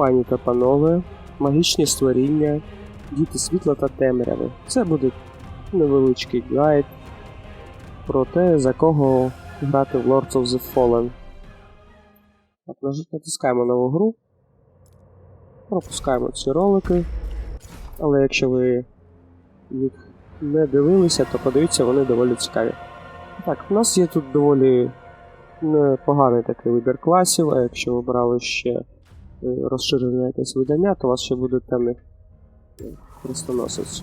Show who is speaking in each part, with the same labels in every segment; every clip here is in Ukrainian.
Speaker 1: Пані та панове, магічні створіння, діти світла та темряви. Це буде невеличкий гайд про те, за кого грати в Lords of the Fallen. Натискаємо нову гру. Пропускаємо ці ролики. Але якщо ви їх не дивилися, то подивіться, вони доволі цікаві. Так, у нас є тут доволі непоганий такий вибір класів, а якщо ви брали ще розширене якесь видання, то у вас ще буде темний хрестоносець.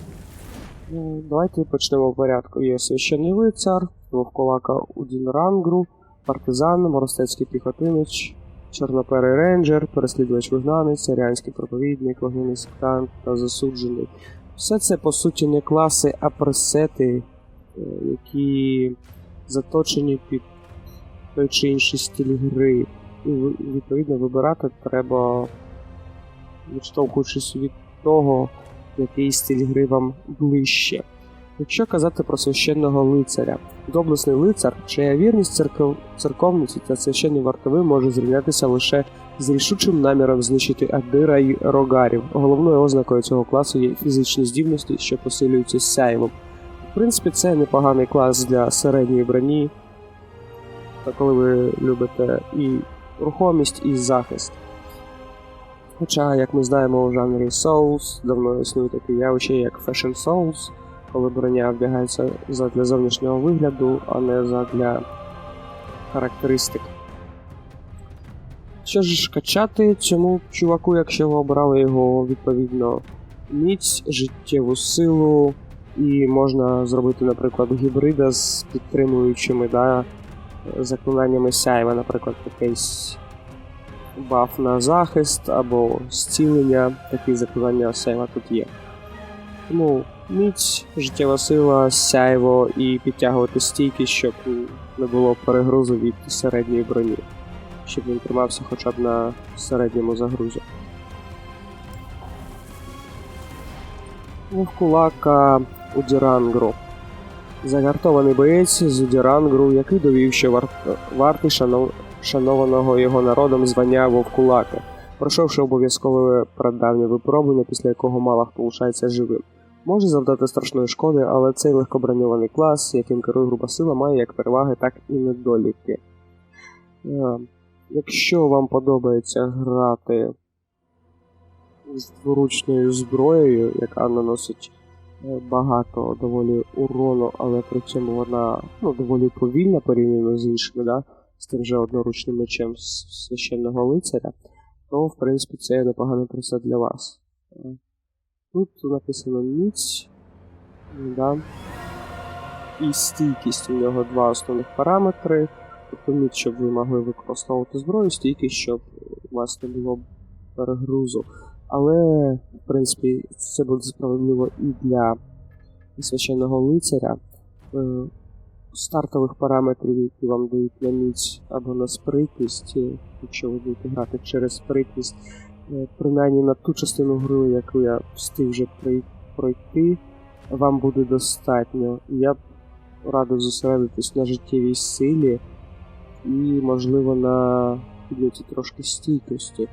Speaker 1: Ну, давайте почнемо в порядку. Є священний лицар, вовкулака Удін Рангру, партизан, моростецький піхотинець, чорноперий рейнджер, переслідувач вигнанець, аріанський проповідник, вогняний сектант та засуджений. Все це по суті не класи, а пресети, е, які заточені під той чи інший стиль гри. І відповідно вибирати треба, відштовхуючись від того, який стиль гри вам ближче. Якщо казати про священного лицаря, доблесний лицар, чия вірність церков... церковниці та священний вартовий може зрівнятися лише з рішучим наміром знищити Адира й рогарів. Головною ознакою цього класу є фізичні здібності, що посилюються сяйвом. В принципі, це непоганий клас для середньої броні, та коли ви любите і рухомість, і захист. Хоча, як ми знаємо, у жанрі Souls давно існує таке явище, як Fashion Souls, коли броня вдягається задля зовнішнього вигляду, а не задля характеристик. Що ж качати цьому чуваку, якщо ви обрали його відповідно міць, життєву силу, і можна зробити, наприклад, гібрида з підтримуючими да, заклинаннями сяйва, наприклад, якийсь баф на захист або зцілення, такі заклинання сяйва тут є. Тому міць, життєва сила, сяйво і підтягувати стійки, щоб не було перегрузу від середньої броні, щоб він тримався хоча б на середньому загрузі. Вовкулака Удірангру. Загартований боєць з Удірангру, який довів, що вар... вартий шанов... шанованого його народом звання Вовкулаки, пройшовши обов'язкове прадавнє випробування, після якого мало хто живим. Може завдати страшної шкоди, але цей легкоброньований клас, яким керує група сила, має як переваги, так і недоліки. Е, Якщо вам подобається грати з дворучною зброєю, яка наносить багато доволі урону, але при цьому вона ну, доволі повільна порівняно з іншими, да? з тим же одноручним мечем священного лицаря, то в принципі це є непоганий пресет для вас. Е, Тут написано міць, да? і стійкість у нього два основних параметри. Тобто міць, щоб ви могли використовувати зброю, стійкість, щоб у вас не було перегрузу. Але, в принципі, це буде справедливо і для священного лицаря. Е, Стартових параметрів, які вам дають на міць або на спритність, е, якщо ви будете грати через спритність, е, принаймні на ту частину гри, яку я встиг вже пройти, вам буде достатньо. Я б радив зосередитись на життєвій силі і, можливо, на підняті трошки стійкості.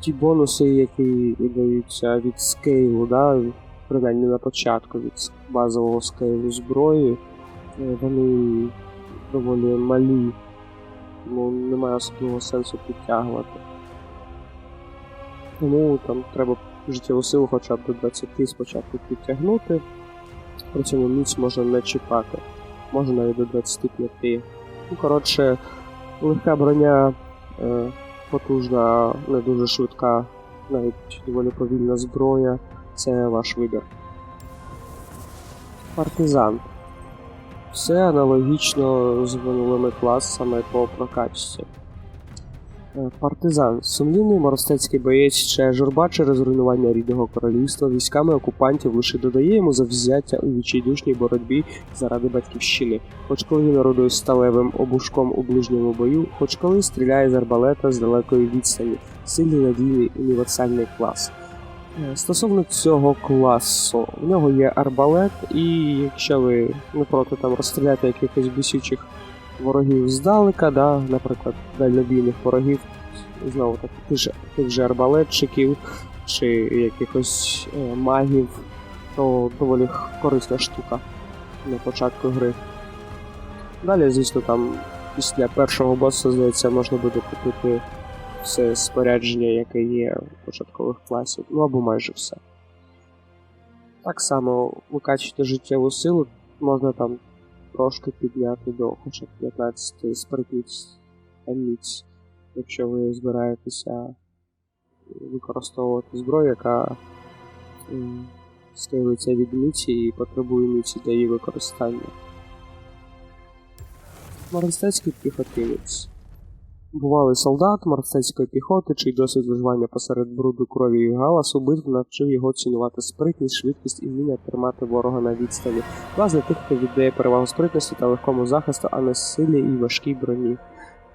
Speaker 1: Ті бонуси, які даються від скейлу, да, принаймні на початку від базового скейлу зброї, е, вони доволі малі, тому немає особливого сенсу підтягувати. Тому там треба життєву силу хоча б до 20 спочатку підтягнути, при цьому міць можна не чіпати, може навіть до 25. Ну, коротше, легка броня, е, потужна, не дуже швидка, навіть доволі повільна зброя це ваш вибір. Партизан. Все аналогічно з минулими класами по прокачці. Е, Партизан. Сумлінний моростецький боєць, чия журба через руйнування рідного королівства військами окупантів лише додає йому завзяття у відчайдушній боротьбі заради батьківщини, хоч коли він орудує сталевим обушком у ближньому бою, хоч коли стріляє з арбалета з далекої відстані, сильний надійний універсальний клас. Е, Стосовно цього класу, в нього є арбалет, і якщо ви не проти там розстріляти якихось бісючих ворогів здалека, да, наприклад, дальнобійних ворогів, знову таки тих же, тих же арбалетчиків чи якихось е, магів, то доволі корисна штука на початку гри. Далі, звісно, там після першого боса, здається, можна буде купити все спорядження, яке є в початкових класів, ну або майже все. Так само викачувати життєву силу можна там трошки підняти до хоча б 15 спритність та міць, якщо ви збираєтеся використовувати зброю, яка м, скеюється від міці і потребує міці для її використання. Морстецький піхотинець. Бувалий солдат морстецької піхоти, чий досвід виживання посеред бруду крові і галасу битв навчив його цінувати спритність, швидкість і вміння тримати ворога на відстані. Для тих, хто віддає перевагу спритності та легкому захисту, а не силі і важкій броні.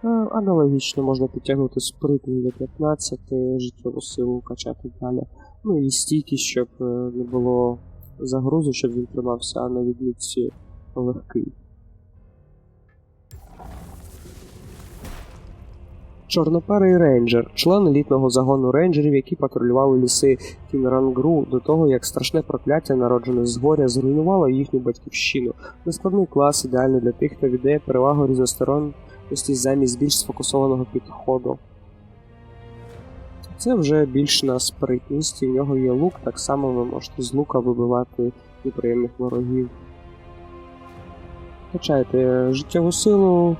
Speaker 1: Е, Аналогічно можна підтягнути спритність до 15, життєву силу качати далі. Ну і стійкість, щоб е, не було загрузу, щоб він тримався а на відмітці легкий. Чорноперий рейнджер, член елітного загону рейнджерів, які патрулювали ліси Кінрангру до того, як страшне прокляття, народжене згоря, зруйнувало їхню батьківщину. Нескладний клас ідеальний для тих, хто віддає перевагу різносторонності замість більш сфокусованого підходу. Це вже більш на спритність, і в нього є лук, так само ви можете з лука вибивати неприємних ворогів. Качайте життєву силу,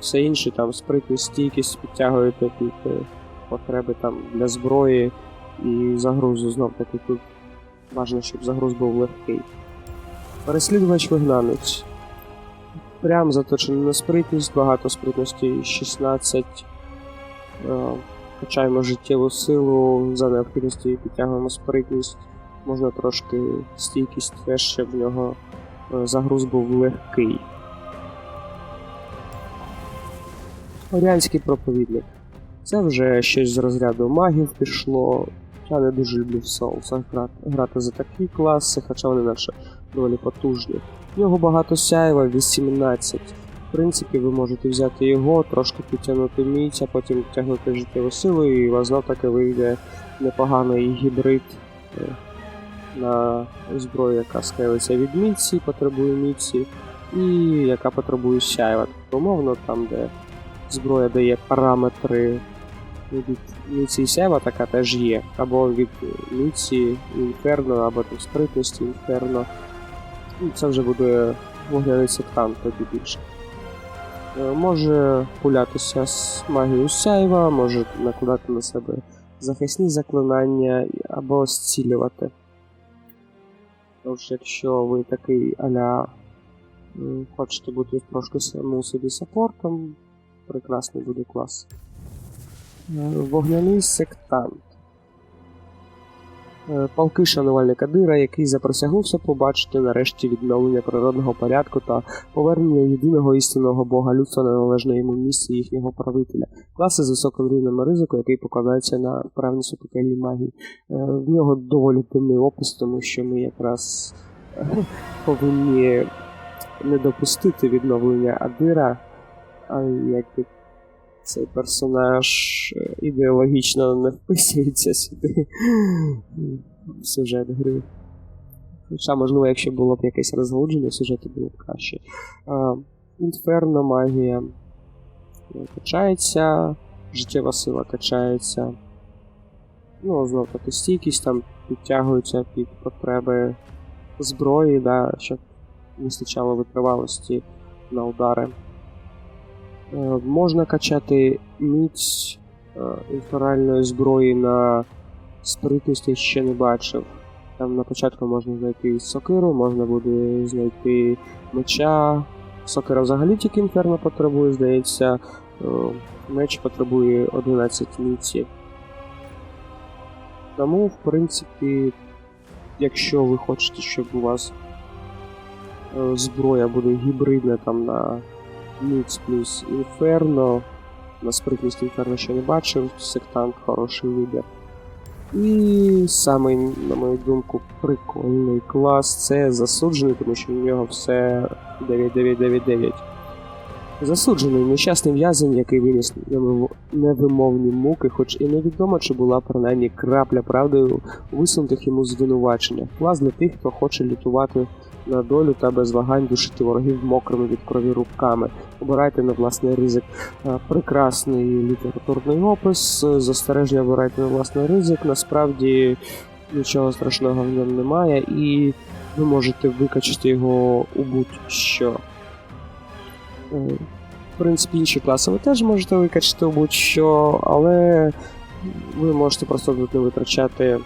Speaker 1: все інше, там спритність, стійкість підтягуєте під е, потреби там для зброї і загрузу. Знов таки тут бажано, щоб загруз був легкий. Переслідувач вигнанець. Прям заточений на спритність, багато спритності 16. Е, Качаємо життєву силу, за необхідності підтягуємо спритність. Можна трошки стійкість теж, щоб в нього е, загруз був легкий. Оріанський проповідник. Це вже щось з розряду магів пішло. Я не дуже люблю в соусах грати, за такі класи, хоча вони наче доволі потужні. В нього багато сяєва, 18. В принципі, ви можете взяти його, трошки підтягнути міць, а потім тягнути життєву силу, і у вас знов таки вийде непоганий гібрид е, на зброю, яка скейлиться від міці, потребує міці, і яка потребує сяєва. Тобто, умовно, там, де зброя дає параметри від міці і сяєва, така теж є. Або від міці інферно, або там спритності інферно. І це вже буде вогняний сектант тоді більше. Е, Може пулятися з магією сяйва, може накладати на себе захисні заклинання або зцілювати. Тож, якщо ви такий аля хочете бути трошки самому собі саппортом, прекрасний буде клас. Е, Вогняний сектант. Е, Палки шанувальника Дира, який запросягнувся побачити нарешті відновлення природного порядку та повернення єдиного істинного бога людства на належне йому місце їхнього правителя. Класи з високим рівнем ризику, який покладається на правність у пекельній магії. Е, В нього доволі дивний опис, тому що ми якраз повинні не допустити відновлення Адира, а якби цей персонаж е, ідеологічно не вписується сюди в сюжет гри. Хоча, можливо, якщо було б якесь розгалудження сюжету, було б краще. Інферно магія качається, життєва сила качається. Ну, знов таки стійкість там підтягується під потреби зброї, да, щоб вистачало витривалості на удари. Е, Можна качати міць е, інферальної зброї на спритність, я ще не бачив. Там на початку можна знайти сокиру, можна буде знайти меча. Сокира взагалі тільки інферно потребує, здається. Е, Меч потребує 11 міці. Тому, в принципі, якщо ви хочете, щоб у вас зброя буде гібридна там на Міць плюс Інферно. На спритність Інферно ще не бачив, сектант хороший вибір. І самий, на мою думку, прикольний клас це засуджений, тому що в нього все 9999. Засуджений нещасний в'язень, який виніс невимовні муки, хоч і невідомо, чи була принаймні крапля правди у висунутих йому звинуваченнях. Клас для тих, хто хоче лютувати на долю та без вагань душити ворогів мокрими від крові руками. Обирайте на власний ризик. Е, Прекрасний літературний опис, застереження обирайте на власний ризик. Насправді нічого страшного в ньому немає, і ви можете викачати його у будь-що. Е, В принципі, інші класи ви теж можете викачати у будь-що, але ви можете просто тут не витрачати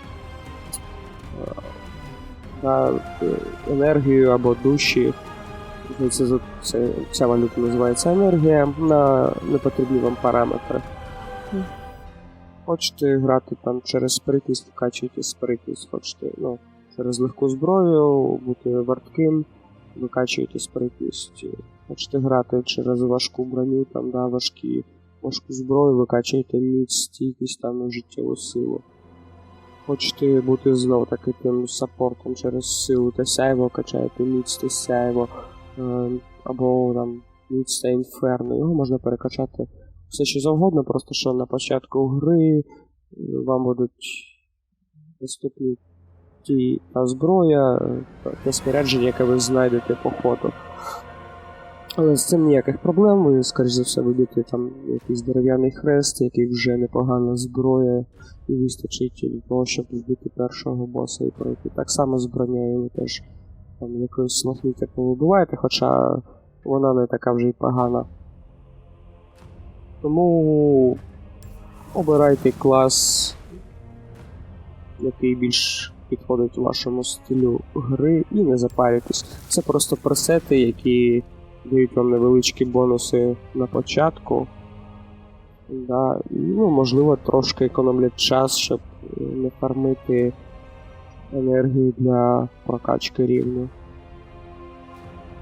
Speaker 1: на е, енергію або душі. Здається, тут це, ця валюта називається енергія на непотрібні вам параметри. Хочете грати там через спритність, викачуєте спритність, хочете ну, через легку зброю, бути вартким, викачуєте спритність. Хочете грати через важку броню, там, да, важкі, важку зброю, викачуєте міць, стійкість там життєву силу. Хочете бути знов таки тим саппортом через силу та сяйво, качаєте міць та сяйво, е, або там міць та інферно. Його можна перекачати все що завгодно, просто що на початку гри е, вам будуть доступні ті та зброя, те спорядження, яке ви знайдете по ходу. Але з цим ніяких проблем, ви, скоріш за все, виб'єте там якийсь дерев'яний хрест, який вже непогана зброя, і вистачить для того, щоб вбити першого боса і пройти. Так само з бронею ви теж там якоюсь лохміття повибиваєте, хоча вона не така вже й погана. Тому обирайте клас, який більш підходить вашому стилю гри, і не запарюйтесь. Це просто пресети, які дають вам невеличкі бонуси на початку. Да, ну, можливо, трошки економлять час, щоб е, не фармити енергію для прокачки рівня.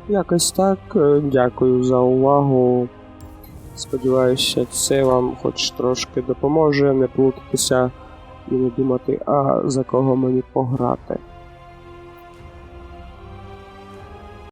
Speaker 1: Якось так. Е, Дякую за увагу. Сподіваюся, це вам хоч трошки допоможе не плутатися і не думати, а за кого мені пограти.